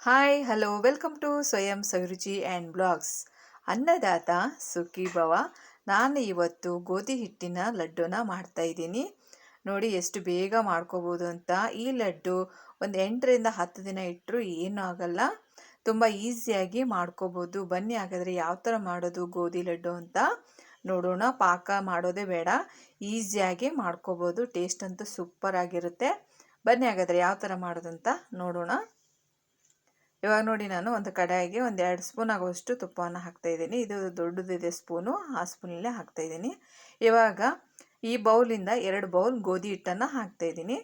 Hi hello welcome to ಸ್ವಯಂ ಸವಿರುಚಿ and blogs ಅನ್ನದಾತ ಸುಖಿ ಭವ ನಾನು ಇವತ್ತು ಗೋಧಿ ಹಿಟ್ಟಿನ ಲಡ್ಡುನ ಮಾಡ್ತಾಯಿದ್ದೀನಿ ನೋಡಿ, ಎಷ್ಟು ಬೇಗ ಮಾಡ್ಕೋಬೋದು ಅಂತ. ಈ ಲಡ್ಡು ಒಂದು ಎಂಟರಿಂದ ಹತ್ತು ದಿನ ಇಟ್ಟರು ಏನೂ ಆಗಲ್ಲ. ತುಂಬ ಈಸಿಯಾಗಿ ಮಾಡ್ಕೋಬೋದು. ಬನ್ನಿ ಹಾಗಾದರೆ ಯಾವ ಥರ ಮಾಡೋದು ಗೋಧಿ ಲಡ್ಡು ಅಂತ. ನೋಡೋಣ, ಪಾಕ ಮಾಡೋದೇ ಬೇಡ. ಈಸಿಯಾಗಿ ಮಾಡ್ಕೋಬೋದು. ಟೇಸ್ಟ್ ಅಂತೂ ಸೂಪರ್ ಆಗಿರುತ್ತೆ ಬನ್ನಿ ಹಾಗಾದರೆ ಯಾವ ಥರ ಮಾಡೋದಂತ ನೋಡೋಣ. ಇವಾಗ ನೋಡಿ ನಾನು ಒಂದು ಕಡಾಯಿಗೆ ಒಂದು ಎರಡು ಸ್ಪೂನ್ ಆಗುವಷ್ಟು ತುಪ್ಪವನ್ನು ಹಾಕ್ತಾಯಿದ್ದೀನಿ ಇದು ದೊಡ್ಡದಿದೆ ಸ್ಪೂನು, ಆ ಸ್ಪೂನಲ್ಲೇ ಹಾಕ್ತಾಯಿದ್ದೀನಿ ಇವಾಗ ಈ ಬೌಲಿಂದ ಎರಡು ಬೌಲ್ ಗೋಧಿ ಹಿಟ್ಟನ್ನು ಹಾಕ್ತಾಯಿದ್ದೀನಿ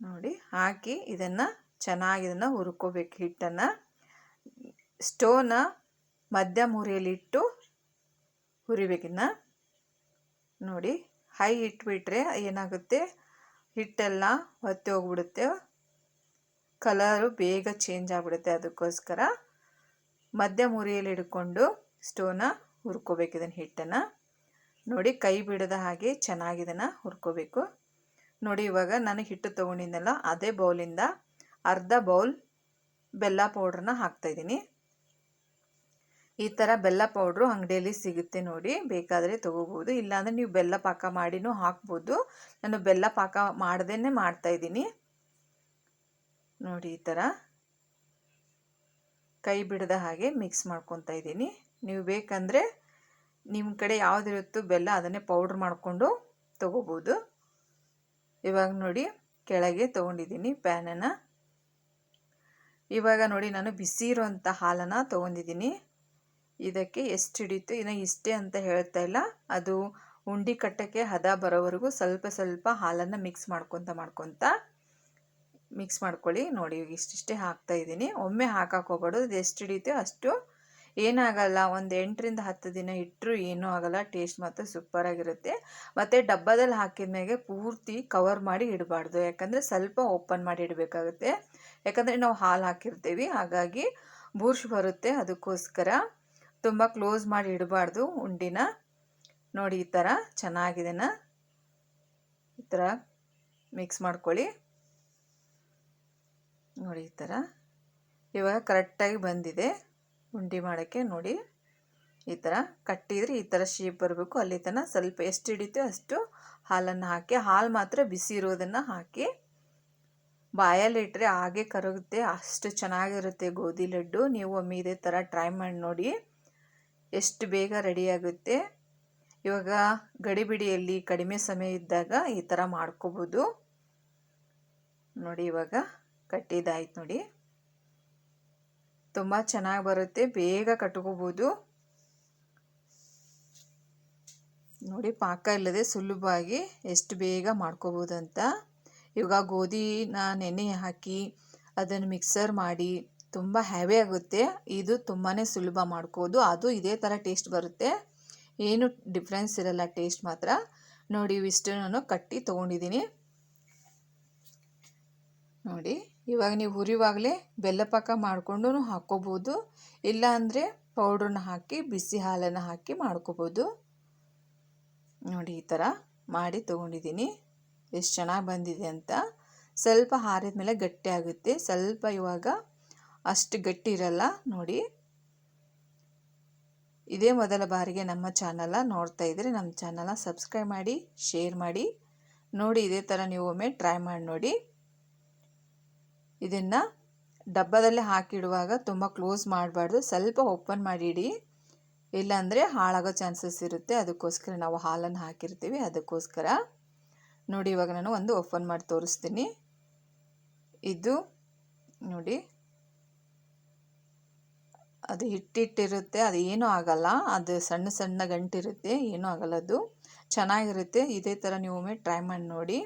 ನೋಡಿ, ಹಾಕಿ ಇದನ್ನು ಚೆನ್ನಾಗಿ ಇದನ್ನು ಹುರ್ಕೋಬೇಕು ಹಿಟ್ಟನ್ನು. ಸ್ಟೋವ್ನ ಮಧ್ಯಮ ಹುರಿಯಲ್ಲಿಟ್ಟು ಹುರಿಬೇಕಿನ್ನ ನೋಡಿ, ಹೈ ಇಟ್ಬಿಟ್ರೆ ಏನಾಗುತ್ತೆ? ಹಿಟ್ಟೆಲ್ಲ ಹೊತ್ತಿ ಹೋಗ್ಬಿಡುತ್ತೆ. ಕಲರು ಬೇಗ ಚೇಂಜ್ ಆಗಿಬಿಡುತ್ತೆ ಅದಕ್ಕೋಸ್ಕರ ಮಧ್ಯ ಮುರಿಯಲ್ಲಿ ಹಿಡ್ಕೊಂಡು ಸ್ಟೋನ ಹುರ್ಕೋಬೇಕು ಇದನ್ನು ಹಿಟ್ಟನ್ನು. ನೋಡಿ ಕೈ ಬಿಡದ ಹಾಗೆ ಚೆನ್ನಾಗಿ ಇದನ್ನು ಹುರ್ಕೋಬೇಕು. ನೋಡಿ ಇವಾಗ ನಾನು ಹಿಟ್ಟು ತೊಗೊಂಡಿದ್ದೆನಲ್ಲ ಅದೇ ಬೌಲಿಂದ ಅರ್ಧ ಬೌಲ್ ಬೆಲ್ಲ ಪೌಡ್ರನ್ನ ಹಾಕ್ತಾಯಿದ್ದೀನಿ ಈ ಥರ ಬೆಲ್ಲ ಪೌಡ್ರು ಅಂಗಡಿಯಲ್ಲಿ ಸಿಗುತ್ತೆ ನೋಡಿ, ಬೇಕಾದರೆ ತೊಗೋಬೋದು ಇಲ್ಲಾಂದರೆ ನೀವು ಬೆಲ್ಲ ಪಾಕ ಮಾಡಿನೂ ಹಾಕ್ಬೋದು. ನಾನು ಬೆಲ್ಲ ಪಾಕ ಮಾಡ್ದೇ ಮಾಡ್ತಾಯಿದ್ದೀನಿ ನೋಡಿ ಈ ಥರ ಕೈ ಬಿಡದ ಹಾಗೆ ಮಿಕ್ಸ್ ಮಾಡ್ಕೊತಾ ಇದ್ದೀನಿ. ನೀವು ಬೇಕಂದರೆ ನಿಮ್ಮ ಕಡೆ ಯಾವುದಿರುತ್ತೋ ಬೆಲ್ಲ ಅದನ್ನೇ ಪೌಡ್ರ್ ಮಾಡಿಕೊಂಡು ತೊಗೋಬೋದು. ಇವಾಗ ನೋಡಿ ಕೆಳಗೆ ತೊಗೊಂಡಿದ್ದೀನಿ ಪ್ಯಾನನ್ನು ಇವಾಗ ನೋಡಿ ನಾನು ಬಿಸಿ ಇರುವಂಥ ಹಾಲನ್ನು ತೊಗೊಂಡಿದ್ದೀನಿ. ಇದಕ್ಕೆ ಎಷ್ಟು ಹಿಡಿತು ಇನ್ನು ಇಷ್ಟೇ ಅಂತ ಹೇಳ್ತಾ ಇಲ್ಲ. ಅದು ಉಂಡಿ ಕಟ್ಟಕ್ಕೆ ಹದ ಬರೋವರೆಗೂ ಸ್ವಲ್ಪ ಸ್ವಲ್ಪ ಹಾಲನ್ನು ಮಿಕ್ಸ್ ಮಾಡ್ಕೊತ ಮಾಡ್ಕೊತ ಮಿಕ್ಸ್ ಮಾಡ್ಕೊಳ್ಳಿ. ನೋಡಿ, ಇಷ್ಟಿಷ್ಟೇ ಹಾಕ್ತಾ ಇದ್ದೀನಿ. ಒಮ್ಮೆ ಹಾಕಕ್ಕೆ ಹೋಗ್ಬಾರ್ದು. ಅದು ಎಷ್ಟು ಹಿಡಿಯುತ್ತೆ ಅಷ್ಟು ಏನಾಗಲ್ಲ. ಒಂದು ಎಂಟರಿಂದ ಹತ್ತು ದಿನ ಇಟ್ಟರೂ ಏನೂ ಆಗಲ್ಲ. ಟೇಸ್ಟ್ ಮಾತ್ರ ಸೂಪರಾಗಿರುತ್ತೆ. ಮತ್ತು ಡಬ್ಬದಲ್ಲಿ ಹಾಕಿದ ಮೇಲೆ ಪೂರ್ತಿ ಕವರ್ ಮಾಡಿ ಇಡಬಾರ್ದು. ಯಾಕಂದರೆ ಸ್ವಲ್ಪ ಓಪನ್ ಮಾಡಿ ಇಡಬೇಕಾಗುತ್ತೆ. ಯಾಕಂದರೆ ನಾವು ಹಾಲು ಹಾಕಿರ್ತೀವಿ. ಹಾಗಾಗಿ ಬೂರ್ಶ್ ಬರುತ್ತೆ. ಅದಕ್ಕೋಸ್ಕರ ತುಂಬ ಕ್ಲೋಸ್ ಮಾಡಿ ಇಡಬಾರ್ದು ಉಂಡಿನ. ನೋಡಿ, ಈ ಥರ ಚೆನ್ನಾಗಿದೆನ ಈ ಥರ ಮಿಕ್ಸ್ ಮಾಡ್ಕೊಳ್ಳಿ. ನೋಡಿ ಈ ಥರ. ಇವಾಗ ಕರೆಕ್ಟಾಗಿ ಬಂದಿದೆ. ಉಂಡೆ ಮಾಡೋಕ್ಕೆ ನೋಡಿ. ಈ ಥರ ಕಟ್ಟಿದರೆ ಈ ಥರ ಶೇಪ್ ಬರಬೇಕು. ಅಲ್ಲಿ ತನಕ ಸ್ವಲ್ಪ ಎಷ್ಟು ಹಿಡಿತೋ ಅಷ್ಟು ಹಾಲನ್ನು ಹಾಕಿ, ಹಾಲು ಮಾತ್ರ ಬಿಸಿ ಇರೋದನ್ನು ಹಾಕಿ ಬಾಯಲ್ಲಿಟ್ಟರೆ ಹಾಗೆ ಕರಗುತ್ತೆ. ಅಷ್ಟು ಚೆನ್ನಾಗಿರುತ್ತೆ ಗೋಧಿ ಲಡ್ಡು. ನೀವು ಒಮ್ಮೆ ಇದೇ ಥರ ಟ್ರೈ ಮಾಡಿ ನೋಡಿ. ಎಷ್ಟು ಬೇಗ ರೆಡಿಯಾಗುತ್ತೆ ಇವಾಗ ಗಡಿಬಿಡಿಯಲ್ಲಿ ಕಡಿಮೆ ಸಮಯ ಇದ್ದಾಗ ಈ ಥರ ಮಾಡ್ಕೋಬೋದು. ನೋಡಿ ಇವಾಗ. ಕಟ್ಟಿದ್ದಾಯ್ತು ನೋಡಿ. ತುಂಬ ಚೆನ್ನಾಗಿ ಬರುತ್ತೆ, ಬೇಗ ಕಟ್ಕೋಬೋದು. ನೋಡಿ, ಪಾಕ ಇಲ್ಲದೆ ಸುಲಭವಾಗಿ ಎಷ್ಟು ಬೇಗ ಮಾಡ್ಕೋಬೋದು ಅಂತ ಇವಾಗ ಗೋಧಿನ ನೆನೆ ಹಾಕಿ ಅದನ್ನು ಮಿಕ್ಸರ್ ಮಾಡಿ ತುಂಬ ಹ್ಯಾವಿ ಆಗುತ್ತೆ. ಇದು ತುಂಬಾ ಸುಲಭ ಮಾಡ್ಕೋದು. ಅದು ಇದೇ ಥರ ಟೇಸ್ಟ್ ಬರುತ್ತೆ. ಏನು ಡಿಫ್ರೆನ್ಸ್ ಇರಲ್ಲ ಟೇಸ್ಟ್ ಮಾತ್ರ. ನೋಡಿ ಇವಿಷ್ಟು ನಾನು ಕಟ್ಟಿ ತೊಗೊಂಡಿದ್ದೀನಿ. ನೋಡಿ. ಇವಾಗ ನೀವು ಹುರಿವಾಗಲೇ ಬೆಲ್ಲ ಪಾಕ ಮಾಡಿಕೊಂಡು ಹಾಕ್ಕೋಬೋದು. ಇಲ್ಲ ಅಂದರೆ ಪೌಡ್ರನ್ನ ಹಾಕಿ, ಬಿಸಿ ಹಾಲನ್ನು ಹಾಕಿ ಮಾಡ್ಕೋಬೋದು. ನೋಡಿ ಈ ಥರ ಮಾಡಿ ತೊಗೊಂಡಿದ್ದೀನಿ. ಎಷ್ಟು ಚೆನ್ನಾಗಿ ಬಂದಿದೆ ಅಂತ. ಸ್ವಲ್ಪ ಹಾರಿದ ಮೇಲೆ ಗಟ್ಟಿ ಆಗುತ್ತೆ. ಸ್ವಲ್ಪ ಇವಾಗ ಅಷ್ಟು ಗಟ್ಟಿ ಇರಲ್ಲ. ನೋಡಿ. ಇದೇ ಮೊದಲ ಬಾರಿಗೆ ನಮ್ಮ ಚಾನಲ ನೋಡ್ತಾ ಇದ್ದರೆ ನಮ್ಮ ಚಾನಲ ಸಬ್ಸ್ಕ್ರೈಬ್ ಮಾಡಿ, ಶೇರ್ ಮಾಡಿ. ನೋಡಿ ಇದೇ ಥರ ನೀವು ಒಮ್ಮೆ ಟ್ರೈ ಮಾಡಿ ನೋಡಿ. ಇದನ್ನು ಡಬ್ಬದಲ್ಲಿ ಹಾಕಿಡುವಾಗ ತುಂಬ ಕ್ಲೋಸ್ ಮಾಡಬಾರ್ದು. ಸ್ವಲ್ಪ ಓಪನ್ ಮಾಡಿ ಇಡಿ ಇಲ್ಲಾಂದರೆ ಹಾಳಾಗೋ ಚಾನ್ಸಸ್ ಇರುತ್ತೆ. ಅದಕ್ಕೋಸ್ಕರ ನಾವು ಹಾಲನ್ನು ಹಾಕಿರ್ತೀವಿ. ಅದಕ್ಕೋಸ್ಕರ ನೋಡಿ, ಇವಾಗ ನಾನು ಒಂದು ಓಪನ್ ಮಾಡಿ ತೋರಿಸ್ತೀನಿ. ಇದು ನೋಡಿ. ಅದು ಹಿಟ್ಟಿಟ್ಟಿರುತ್ತೆ. ಅದು ಏನೂ ಆಗಲ್ಲ. ಅದು ಸಣ್ಣ ಸಣ್ಣ ಗಂಟಿರುತ್ತೆ. ಏನೂ ಆಗಲ್ಲ ಅದು. ಚೆನ್ನಾಗಿರುತ್ತೆ. ಇದೇ ಥರ ನೀವು ಒಮ್ಮೆ ಟ್ರೈ ಮಾಡಿ ನೋಡಿ.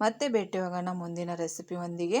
ಮತ್ತೆ ಭೇಟಿ ಹೋಗೋಣ ಮುಂದಿನ ರೆಸಿಪಿ ಒಂದಿಗೆ.